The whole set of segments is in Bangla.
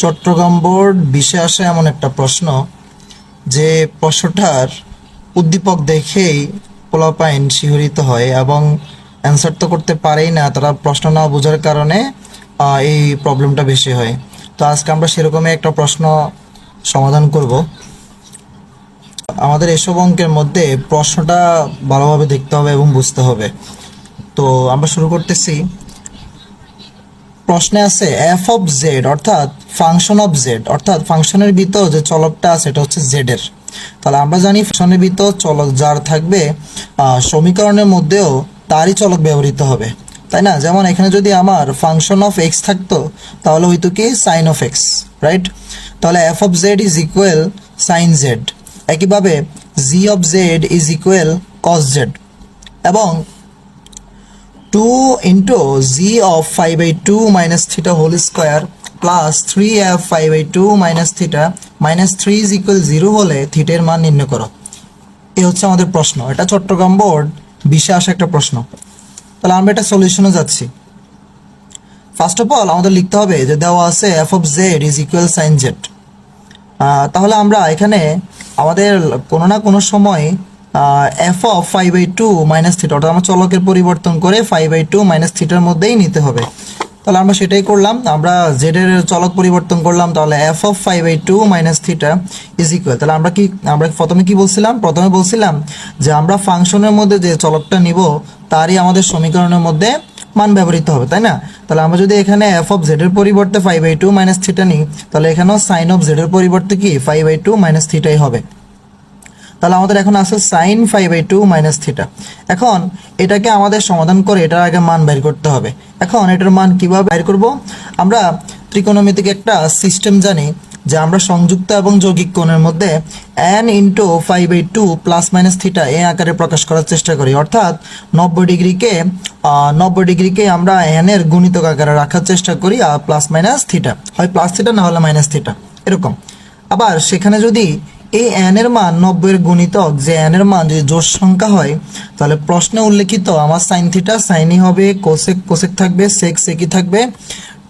চট্টগ্রাম বোর্ড বিশে আসে এমন একটা প্রশ্ন যে প্রশ্নটার উদ্দীপক দেখেই পোলাপাইন শিহরিত হয় এবং অ্যান্সার তো করতে পারেই না, তারা প্রশ্ন না বোঝার কারণে এই প্রবলেমটা বেশি হয়। তো আজকে আমরা সেরকমই একটা প্রশ্ন সমাধান করব। আমাদের এসব অঙ্কের মধ্যে প্রশ্নটা ভালোভাবে দেখতে হবে এবং বুঝতে হবে। তো আমরা শুরু করতেছি। প্রশ্নে আছে এফ অফ জেড অর্থাৎ ফাংশন অফ জেড অর্থাৎ ফাংশনের ভিতর যে চলকটা আছে, এটা হচ্ছে জেড এর। তাহলে আমরা জানি ফাংশনের ভিতর চলক যার থাকবে সমীকরণের মধ্যেও তারই চলক ব্যবহৃত হবে। তাই না? যেমন এখানে যদি আমার ফাংশন অফ এক্স থাকতো, তাহলে হইতো কি? সাইন অফ এক্স রাইট তাহলে F of Z is equal sine Z একইভাবে G of Z is equal cos Z এবং 2 into z of 5 by 2 minus theta whole square plus 3f 5 by 2 minus theta minus 3 is equal 0 হলে থিটের মান নির্ণয় করো। এই হচ্ছে আমাদের প্রশ্ন। এটা চট্টগ্রাম বোর্ড বিশে আসা একটা প্রশ্ন। তাহলে আমরা এটা সলিউশনে যাচ্ছি। ফার্স্ট অফ অল আমাদের লিখতে হবে যে দেওয়া আছে F of Z is equal sine Z তাহলে আমরা এখানে আমাদের কোনো না কোনো সময় F of five by two minus theta অর্থাৎ আমার চলকের পরিবর্তন করে ফাইভ বাই টু মাইনাস থিটার মধ্যেই নিতে হবে। তাহলে আমরা সেটাই করলাম। আমরা জেড এর চলক পরিবর্তন করলাম, তাহলে F of five by two minus theta is equal তাহলে আমরা কি, আমরা প্রথমে কি বলছিলাম? প্রথমে বলছিলাম যে আমরা ফাংশনের মধ্যে যে চলকটা নিব, তারই আমাদের সমীকরণের মধ্যে মান ব্যবহৃত হবে, তাই না? তাহলে আমরা যদি এখানে এফ অফ জেড এর পরিবর্তে five by two minus theta নিই, তাহলে এখানেও সাইন অফ জেড এর পরিবর্তে কি? ফাইভ বাই টু মাইনাস থিটাই হবে। তাহলে আমাদের এখন আছে sine five by two minus theta এখন এটাকে আমাদের সমাধান করে এটার আগে মান বের করতে হবে। এখন এটার মান কীভাবে বের করব? আমরা ত্রিকোণমিতিক একটা সিস্টেম জানি, যে আমরা সংযুক্ত এবং যৌগিক কোণের মধ্যে N into five by two plus minus theta এ আকারে প্রকাশ করার চেষ্টা করি। অর্থাৎ নব্বই ডিগ্রিকে নব্বই ডিগ্রিকে আমরা এন এর গুণিতক আকারে রাখার চেষ্টা করি, আর প্লাস মাইনাস থিটা হয় প্লাস থিটা না হলে মাইনাস থিটা এরকম। আবার সেখানে যদি এই এন এর মান নব্বইয়ের গুণিতক। যে এন এর মান যদি জোর সংখ্যা হয়, তাহলে প্রশ্নে উল্লেখিত আমার সাইন থিটা সাইনই হবে কোসেক কোসেক থাকবে সেক সেকই থাকবে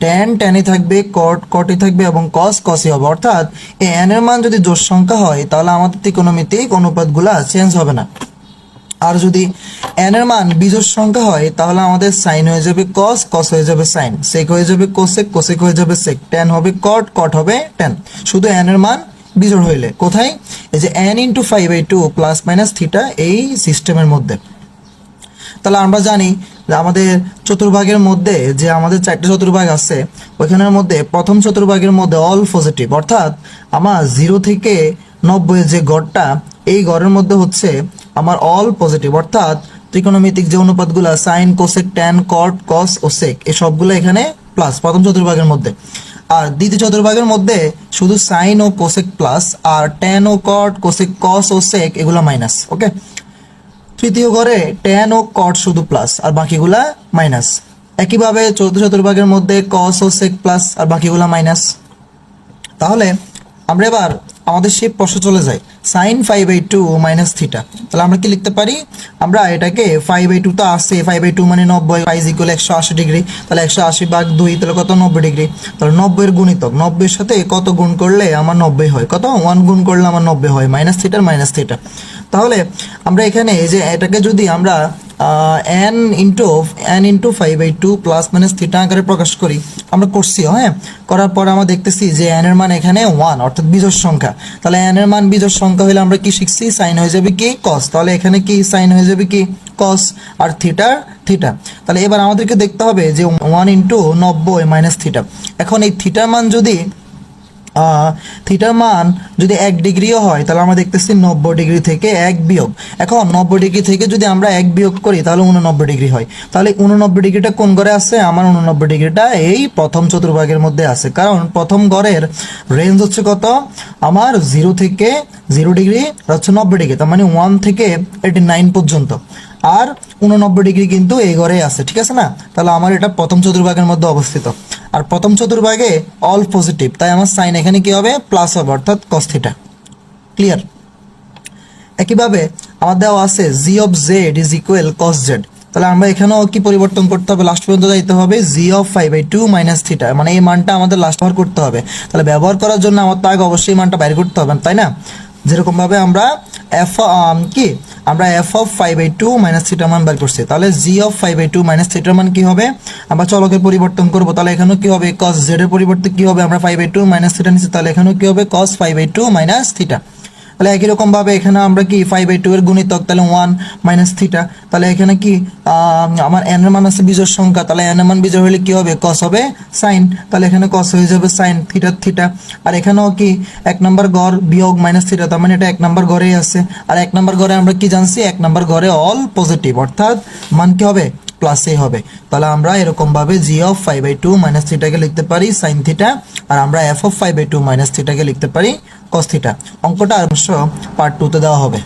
ট্যান ট্যানই থাকবে কট কটই থাকবে এবং কস কসই হবে। অর্থাৎ এই এন এর মান যদি জোর সংখ্যা হয়, তাহলে আমাদের ত্রিকোণমিতিক অনুপাতগুলা চেঞ্জ হবে না। আর যদি এন এর মান বিজোড় সংখ্যা হয়, তাহলে আমাদের সাইন হয়ে যাবে কস কস হয়ে যাবে সাইন সেক হয়ে যাবে কোসেক কোসেক হয়ে যাবে সেক ট্যান হবে কট কট হবে ট্যান শুধু এন এর মান বিজোড় হইলে। কোথায়? এই যে N into five by two plus minus theta এই সিস্টেমের মধ্যে। তাহলে আমরা জানি যে আমাদের চতুর্ভাগের মধ্যে যে আমাদের চারটে চতুর্ভাগ আছে, ওইখানের মধ্যে প্রথম চতুর্ভাগের মধ্যে অল পজিটিভ অর্থাৎ আমার জিরো থেকে নব্বই যে গড়টা, এই গড়ের মধ্যে হচ্ছে আমার অল পজিটিভ অর্থাৎ ত্রিকোণমিতিক যে অনুপাতগুলো sine cosec tan cot cos ও সেক এই সবগুলো এখানে প্লাস প্রথম চতুর্ভাগের মধ্যে। আর দ্বিতীয় চতুর্ভাগের মধ্যে শুধু সাইন ও কোসেক প্লাস আর ট্যান ও কট কোসেক কস ও সেক এগুলো মাইনাস ওকে তৃতীয় ঘরে ট্যান ও কট শুধু প্লাস আর বাকিগুলা মাইনাস একইভাবে চতুর্থ চতুর্ভাগের মধ্যে কস ও সেক প্লাস আর বাকিগুলা মাইনাস তাহলে আমরা এবার আমাদের সেই প্রশ্ন চলে যাই। Sine five by two minus theta তাহলে আমরা কি লিখতে পারি? আমরা এটাকে ফাইভ বাই টু তো আসছে ফাইভ বাই টু মানে নব্বই ফাইভ ইকুয়াল একশো আশি ডিগ্রি। তাহলে একশো আশি ভাগ দুই, তাহলে কত? নব্বই ডিগ্রি। তাহলে নব্বইয়ের গুণিতক, নব্বইয়ের সাথে কত গুণ করলে আমার নব্বই হয়? কত? ওয়ান গুণ করলে আমার নব্বই হয়। মাইনাস থিটার মাইনাস থিটা তাহলে আমরা এখানে যে এটাকে যদি আমরা N into N into five by two plus minus theta আকারে প্রকাশ করি। আমরা করছিও হ্যাঁ? করার পর আমরা দেখতেছি যে এন এর মান এখানে ওয়ান অর্থাৎ বিজোড় সংখ্যা। তাহলে এন এর মান বিজোড় সংখ্যা হলে আমরা কি শিখছি? সাইন হয়ে যাবে কি? কস তাহলে এখানে কি সাইন হয়ে যাবে কি? কস আর থিটার থিটা তাহলে এবার আমাদেরকে দেখতে হবে যে ওয়ান ইন্টু নব্বই মাইনাস থিটা এখন এই থিটার মান যদি থিটার মান যদি এক ডিগ্রিও হয়, তাহলে আমরা দেখতেছি নব্বই ডিগ্রি থেকে এক বিয়োগ। এখন নব্বই ডিগ্রি থেকে যদি আমরা এক বিয়োগ করি, তাহলে উননব্বই ডিগ্রি হয়। তাহলে উননব্বই ডিগ্রিটা কোন ঘরে আছে? আমার উননব্বই ডিগ্রিটা এই প্রথম চতুর্ভাগের মধ্যে আছে। কারণ প্রথম ঘরের রেঞ্জ হচ্ছে কত? আমার জিরো থেকে জিরো ডিগ্রি হচ্ছে নব্বই ডিগ্রি। তার মানে ওয়ান থেকে এইটি নাইন পর্যন্ত। আর উননব্বই ডিগ্রি কিন্তু এই ঘরে আছে, ঠিক আছে না? তাহলে আমার এটা প্রথম চতুর্ভাগের মধ্যে অবস্থিত। আর প্রথম চতুর্ভাগে অল পজিটিভ তাই আমার সাইন এখানে কি হবে? প্লাস হবে, অর্থাৎ কস্থিটা ক্লিয়ার একইভাবে আমার দেওয়া আছে G of Z is equal cos Z তাহলে আমরা এখানেও কি পরিবর্তন করতে হবে? লাস্ট পর্যন্ত যাইতে হবে G of five by two minus theta মানে এই মানটা আমাদের লাস্ট ব্যবহার করতে হবে। তাহলে ব্যবহার করার জন্য আমার তো আগে অবশ্যই মানটা বাইর করতে হবে, তাই না? যেরকম ভাবে আমরা এফ কি? আমরা F of five by two minus থিটার মান বের করছি। তাহলে G of five by two minus থিটার মান কি হবে? আমরা চলকের পরিবর্তন করব। তাহলে এখানেও কি হবে? কস জেডের পরিবর্তে কি হবে? আমরা five by two minus theta নিচ্ছি। তাহলে এখানেও কি হবে? Cos five by two minus theta তাহলে একই রকম ভাবে এখানে আমরা কি ফাইভ বাই টু এর গুণিতক, তাহলে ওয়ান মাইনাস থিটা তাহলে এখানে কি আমার এন এর মান আছে বিজোড় সংখ্যা, তাহলে এন এর মান বিজোড় হলে কি হবে? কস হবে সাইন তাহলে এখানে কস হয়ে যাবে সাইন থিটা থিটা আর এখানেও কি এক নম্বর ঘর বিয়োগ মাইনাস থিটা তার মানে এটা এক নম্বর ঘরেই আছে, আর এক নম্বর ঘরে আমরা কি জানছি? এক নম্বর ঘরে অল পজিটিভ অর্থাৎ মান কি হবে? প্লাসে হবে। তাহলে আমরা এরকমভাবে G of five by two minus থিটাকে লিখতে পারি সাইন থিটা আর আমরা F of five by two minus থিটাকে লিখতে পারি কস থিটা অঙ্কটা অবশ্য পার্ট টুতে দেওয়া হবে।